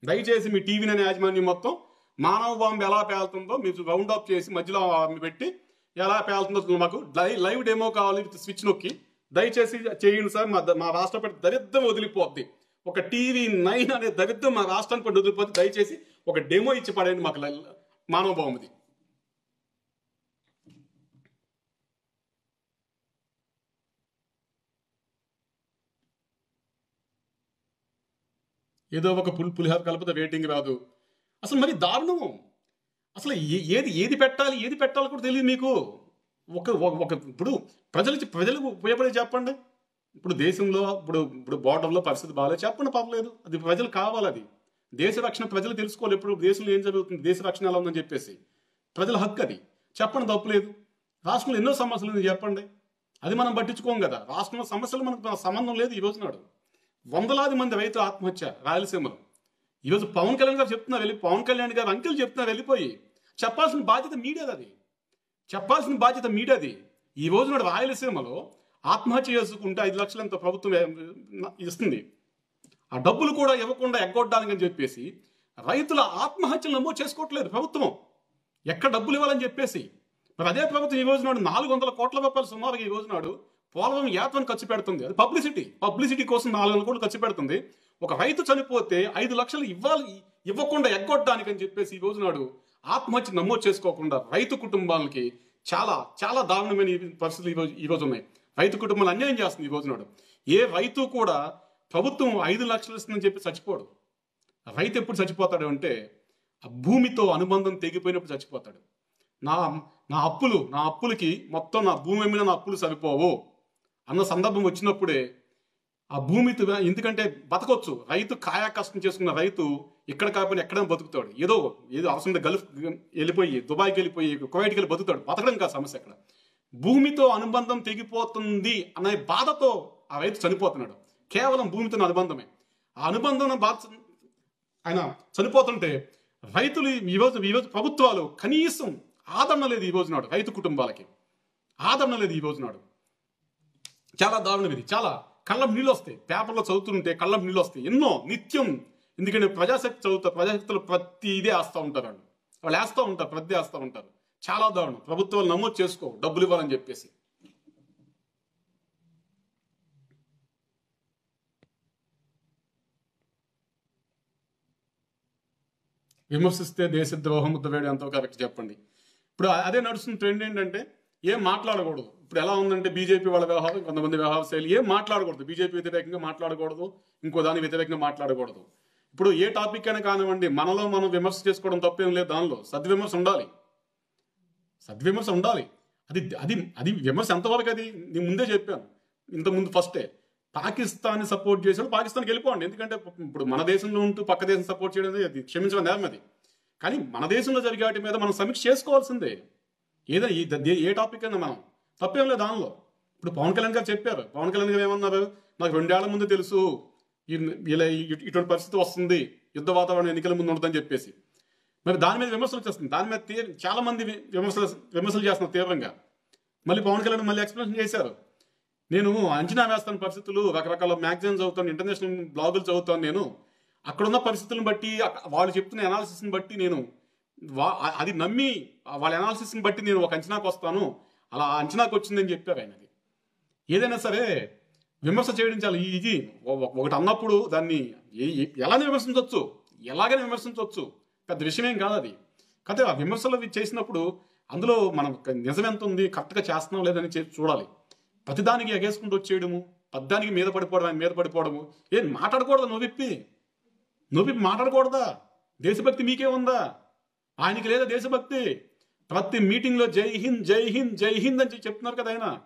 దయచేసి మీ టీవీ నైన్ యాజమాన్యం మొత్తం మానవ బాంబు ఎలా పేలుతుందో మీరు రౌండ్ అప్ చేసి మధ్యలో పెట్టి ఎలా పేలుతుందో మాకు లైవ్ లైవ్ డెమో కావాలి స్విచ్ నొక్కి దయచేసి చేయండి సార్ మా ద- మా రాష్ట్రపతి దరిద్రం వదిలిపోద్ది. ఒక టీవీ నైన్ అనే దరిద్రం మా రాష్ట్రానికి పడి వదిలిపోద్ది. దయచేసి ఒక డెమో ఇచ్చి పడేయండి మాకు మానవ బాంబుది ఏదో ఒక పులి పులిహార కలిపితే రేటింగ్ రాదు. అసలు మరి దారుణం. అసలు ఏది ఏది పెట్టాలి ఏది పెట్టాలి కూడా తెలియదు మీకు. ఒక ఒక- ఒక ఇప్పుడు ప్రజలకి ప్రజలకు ఉపయోగపడే చెప్పండి ఇప్పుడు దేశంలో ఇప్పుడు ఇప్పుడు బార్డర్లో పరిస్థితి బాగాలేదు చెప్పండి పర్లేదు అది ప్రజలు కావాలి అది. దేశ రక్షణ ప్రజలు తెలుసుకోవాలి. ఇప్పుడు దేశంలో ఏం జరుగుతుంది? దేశ రక్షణ ఎలా ఉందని చెప్పేసి. ప్రజల హక్కు అది. చెప్పండి తప్పులేదు రాష్ట్రంలో ఎన్నో సమస్యలు ఉంది చెప్పండి. అది మనం పట్టించుకోం కదా. రాష్ట్రంలో సమస్యలు మనకు సంబంధం లేదు ఈ రోజు నాడు. వందలాది మంది రైతులు ఆత్మహత్య రాయలసీమలో. ఈరోజు పవన్ కళ్యాణ్ గారు చెప్తున్నారు వెళ్ళి పవన్ కళ్యాణ్ గారు అంకెలు చెప్తున్నారు వెళ్ళిపోయి. చెప్పాల్సిన బాధ్యత మీడియాది అది. చెప్పాల్సిన బాధ్యత మీడియాది ఈ రోజు నాడు రాయలసీమలో ఆత్మహత్య చేసుకుంటే ఐదు లక్షలు ప్రభుత్వం ఇస్తుంది. ఆ డబ్బులు కూడా ఇవ్వకుండా ఎగ్గొట్టడానికి అని చెప్పేసి రైతుల ఆత్మహత్యలు నమోదు చేసుకోవట్లేదు ప్రభుత్వం. ఎక్కడ డబ్బులు ఇవ్వాలని చెప్పేసి. మరి అదే ప్రభుత్వం ఈ రోజు నాడు నాలుగు వందల కోట్ల రూపాయలు సుమారుగా ఈ రోజు నాడు పోలవరం యాత్రను ఖర్చు పెడుతుంది. అది పబ్లిసిటీ. పబ్లిసిటీ కోసం నాలుగు వందల కోట్లు ఖర్చు పెడుతుంది. ఒక రైతు చనిపోతే ఐదు లక్షలు ఇవ్వాలి ఇవ్వకుండా ఎగ్గొట్టడానికి అని చెప్పేసి ఈ రోజు నాడు ఆత్మహత్య నమోదు చేసుకోకుండా రైతు కుటుంబాలకి చాలా చాలా దారుణమైన పరిస్థితులు ఈ రోజు ఈ రోజు ఉన్నాయి. రైతు కుటుంబాలు అన్యాయం చేస్తుంది ఈ రోజునాడు ఏ రైతు కూడా ప్రభుత్వం ఐదు లక్షలు ఇస్తుందని చెప్పి చచ్చిపోడు. రైతు ఎప్పుడు చచ్చిపోతాడు అంటే ఆ భూమితో అనుబంధం తెగిపోయినప్పుడు చచ్చిపోతాడు. నా నా అప్పులు నా అప్పులకి మొత్తం నా భూమి మీద నా అప్పులు సరిపోవు అన్న సందర్భం వచ్చినప్పుడే ఆ భూమితో ఎందుకంటే బతకొచ్చు. రైతు కాయా కష్టం చేసుకున్న రైతు ఇక్కడ కాకపోయినా ఎక్కడైనా బతుకుతాడు. ఏదో ఏదో అవసరం గల్ఫ్ వెళ్ళిపోయి దుబాయ్కి వెళ్ళిపోయి కువైట్కి వెళ్ళి బతుకుతాడు. బతకడం కాదు సమస్య అక్కడ. భూమితో అనుబంధం తెగిపోతుంది అనే బాధతో ఆ రైతు చనిపోతున్నాడు. కేవలం భూమితో అనుబంధమే. ఆ అనుబంధం బాధ ఆయన చనిపోతుంటే రైతులు ఈరోజు ఈరోజు ప్రభుత్వాలు కనీసం ఆదరణ లేదు ఈ రోజు నాడు రైతు కుటుంబాలకి. ఆదరణ లేదు ఈ రోజు నాడు. చాలా దారుణం ఇది. చాలా కళ్ళం నీళ్ళు వస్తాయి. పేపర్లో చదువుతుంటే కళ్ళం నీళ్ళు వస్తాయి. ఎన్నో నిత్యం ఎందుకంటే ప్రజాశక్తి చదువుతారు ప్రజాశక్తులు ప్రతి ఇదే వేస్తూ ఉంటారు వాళ్ళు వాళ్ళు వేస్తూ ఉంటారు ప్రతి వేస్తూ ఉంటారు. చాలా దారుణం. ప్రభుత్వాలు నమోదు చేసుకో డబ్బులు ఇవ్వాలని చెప్పేసి. విమర్శిస్తే దేశద్రోహం వేడి ఎంతో కరెక్ట్ చెప్పండి. ఇప్పుడు అదే నడుస్తున్న ట్రెండ్ ఏంటంటే ఏం మాట్లాడకూడదు. ఇప్పుడు ఎలా ఉందంటే బీజేపీ వాళ్ళ వ్యవహారం కొంతమంది వ్యవహార శైలి ఏం మాట్లాడకూడదు. బీజేపీ వ్యతిరేకంగా మాట్లాడకూడదు ఇంకో దాని వ్యతిరేకంగా మాట్లాడకూడదు. ఇప్పుడు ఏ టాపిక్ అయినా కానివ్వండి మనలో మనం విమర్శ చేసుకోవడం తప్పేం లేదు దానిలో. సద్విమర్శ ఉండాలి. సద్విమర్శ ఉండాలి. అది అది అది విమర్శ ఎంతవరకు అది? నేను ముందే చెప్పాను. ఇంతకుముందు ఫస్టే. పాకిస్తాన్ సపోర్ట్ చేసాడు పాకిస్తాన్కి వెళ్ళిపోండి. ఎందుకంటే ఇప్పుడు మన దేశంలో ఉంటూ పక్క దేశం సపోర్ట్ చేయడం అనేది అది క్షమించడం నేరం అది. కానీ మన దేశంలో జరిగే వాటి మీద మనం సమీక్ష చేసుకోవాల్సిందే. ఏదైనా ఈ ఏ టాపిక్ అయినా మనం. తప్పేం లేదు దానిలో. ఇప్పుడు పవన్ కళ్యాణ్ గారు చెప్పారు. పవన్ కళ్యాణ్ గారు ఏమన్నారు? నాకు రెండేళ్ళ ముందు తెలుసు. ఇలా ఇటువంటి పరిస్థితి వస్తుంది. యుద్ధ వాతావరణం ఎన్నికల ముందు ఉండదని చెప్పేసి. మరి దాని మీద విమర్శలు వచ్చేస్తుంది దాని మీద తీవ్ర చాలా మంది విమర్శలు విమర్శలు చేస్తున్నారు తీవ్రంగా. మళ్ళీ పవన్ కళ్యాణ్ మళ్ళీ ఎక్స్ప్లెనేషన్ చేశారు. నేను అంచనా వేస్తాను పరిస్థితులు రకరకాల మ్యాగజైన్స్ చదువుతాను ఇంటర్నేషనల్ బ్లాగులు చదువుతాను నేను. అక్కడున్న పరిస్థితులను బట్టి వాళ్ళు చెప్తున్న అనాలిసిస్ని బట్టి నేను వా- అది నమ్మి వాళ్ళ అనాలిసిస్ని బట్టి నేను ఒక అంచనాకు వస్తాను అలా ఆ అంచనాకు వచ్చిందని చెప్పారు ఆయనది ఏదైనా సరే విమర్శ చేయడం చాలా ఇది ఒకటి అన్నప్పుడు దాన్ని ఏ- ఎలానే విమర్శించవచ్చు ఎలాగైనా విమర్శించవచ్చు పెద్ద విషయం ఏం కాదు అది. కాకపోతే ఆ విమర్శలు చేసినప్పుడు అందులో మనం నిజం ఎంత ఉంది కరెక్ట్గా చేస్తున్నాం లేదని చూడాలి. ప్రతిదానికి ఎగేసుకుంటూ వచ్చేయడము పద్దానికి మీద పడిపోవడం ఆయన మీద పడిపోవడము. ఏం మాట్లాడకూడదా నువ్వు విప్పి మాట్లాడకూడదా? దేశభక్తి మీకే ఉందా? ఆయనకి లేదా దేశభక్తి? ప్రతి మీటింగ్లో జై హింద్ జై హింద్ జై హింద్ అని చెప్తున్నారు కదా ఆయన.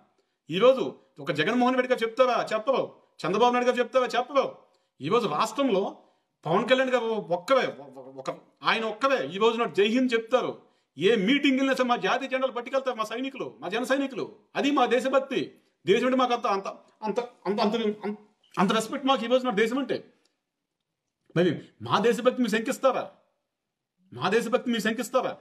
ఈరోజు ఒక జగన్మోహన్ రెడ్డి గారు చెప్తారా? చెప్పవు. చంద్రబాబు నాయుడు గారు చెప్తారా? చెప్పవు. ఈరోజు రాష్ట్రంలో పవన్ కళ్యాణ్ గారు ఒక్కవే ఒక ఆయన ఒక్కవే. ఈ రోజు నాడు జై హింద్ చెప్తారు. ఏ మీటింగ్ వెళ్ళినా సరే మా జాతీయ జెండాలు పట్టుకెళ్తారు మా సైనికులు మా జన సైనికులు. అది మా దేశభక్తి. దేశం అంటే మాకు అంత అంత అంత అంత అంత అంత- అంత రెస్పెక్ట్ మాకు ఈ రోజు నాడు దేశం అంటే. మరి మా దేశభక్తి మీరు శంకిస్తారా? మా దేశభక్తి మీరు శంకిస్తారా?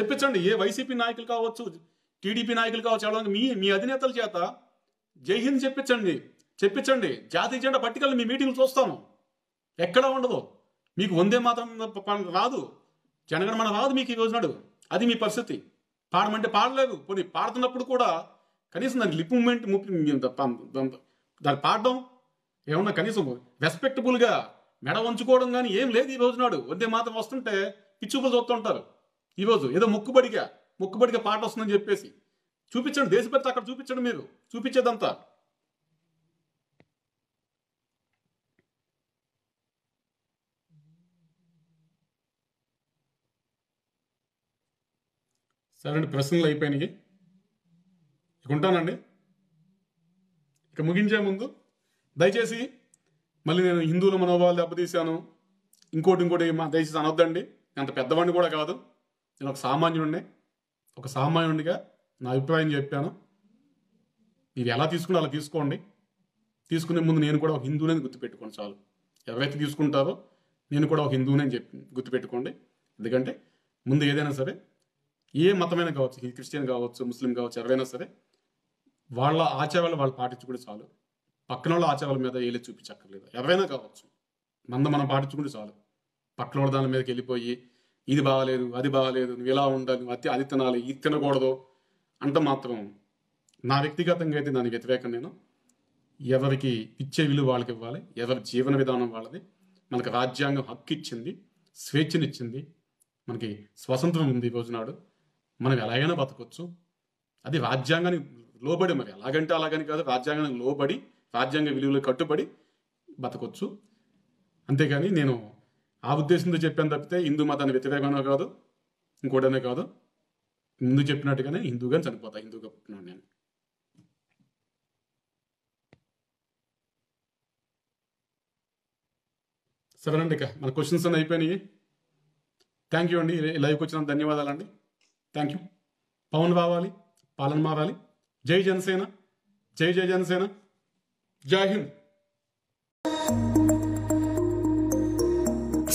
చెప్పించండి. ఏ వైసీపీ నాయకులు కావచ్చు టీడీపీ నాయకులు కావచ్చు ఎవరైనా మీ మీ అధినేతల చేత జై హింద్ చెప్పించండి చెప్పించండి. జాతీయ జెండా పట్టుకెళ్ళి మీ మీటింగ్లు చూస్తాము. ఎక్కడా ఉండదు. మీకు వందే మాత్రం రాదు. జనగణమన రాదు మీకు ఈ రోజునాడు అది మీ పరిస్థితి. పాడమంటే పాడలేదు. పోనీ పాడుతున్నప్పుడు కూడా కనీసం దాని లిప్ మూమెంట్ దాన్ని పాడడం ఏమన్నా కనీసం రెస్పెక్టబుల్గా మెడ వంచుకోవడం కానీ ఏం లేదు ఈ రోజునాడు వందే మాత్రం వస్తుంటే పిచ్చుపులు చూస్తుంటారు. ఈరోజు ఏదో ముక్కుబడిగా మొక్కుబడిగా పాట వస్తుందని చెప్పేసి. చూపించండి దేశభక్తి అక్కడ చూపించండి మీరు. చూపించేదంతా. సరే అండి ప్రశ్నలు అయిపోయినాయి. ఇక ఉంటానండి. ఇక ముగించే ముందు దయచేసి మళ్ళీ నేను హిందువుల మనోభావాలు దెబ్బతీశాను. ఇంకోటి ఇంకోటి మా దయచేసి అనొద్దండి. అంత పెద్దవాడిని కూడా కాదు. నేను ఒక సామాన్యుడిని. ఒక సామాన్యుడిగా నా అభిప్రాయం చెప్పాను. మీరు ఎలా తీసుకుంటే అలా తీసుకోండి. తీసుకునే ముందు నేను కూడా ఒక హిందూనే గుర్తుపెట్టుకోండి చాలు. ఎవరైతే తీసుకుంటారో నేను కూడా ఒక హిందూనే చెప్పి గుర్తుపెట్టుకోండి. ఎందుకంటే ముందు ఏదైనా సరే ఏ మతమైనా కావచ్చు క్రిస్టియన్ కావచ్చు ముస్లిం కావచ్చు ఎవరైనా సరే వాళ్ళ ఆచారాలు వాళ్ళు పాటించుకుంటే చాలు. పక్కన వాళ్ళ ఆచారాల మీద ఏలే చూపించక్కర్లేదు. ఎవరైనా కావచ్చు మంద మనం పాటించుకుంటే చాలు. పక్కన వాళ్ళ దాని మీదకి వెళ్ళిపోయి ఇది బాగలేదు అది బాగాలేదు నువ్వు ఇలా ఉండాలి నువ్వు అతి అది తినాలి ఇది తినకూడదు అంట మాత్రం నా వ్యక్తిగతంగా అయితే దాని వ్యతిరేకం నేను. ఎవరికి ఇచ్చే విలువ వాళ్ళకి ఇవ్వాలి ఎవరి జీవన విధానం వాళ్ళది. మనకు రాజ్యాంగం హక్కు ఇచ్చింది స్వేచ్ఛనిచ్చింది మనకి స్వతంత్రం ఉంది ఈరోజు నాడు మనం ఎలాగైనా బతకొచ్చు. అది రాజ్యాంగానికి లోబడి మరి ఎలాగంటే అలాగని కాదు రాజ్యాంగానికి లోబడి రాజ్యాంగ విలువలు కట్టుబడి బతకొచ్చు. అంతేగాని నేను ఆ ఉద్దేశంతో చెప్పాను తప్పితే హిందూ మతాన్ని వ్యతిరేకమైన కాదు ఇంకోటనే కాదు. ముందు చెప్పినట్టుగానే హిందూగా చనిపోతా హిందూగా పుట్టినాను నేను. సరేనండి ఇక మన క్వశ్చన్స్ అన్నీ అయిపోయినాయి. థ్యాంక్ యూ అండి. లైవ్కి వచ్చిన ధన్యవాదాలండి. థ్యాంక్ యూ పవన్ రావాలి పాలన మారాలి. జై జనసేన జై జై జనసేన. జై హింద్.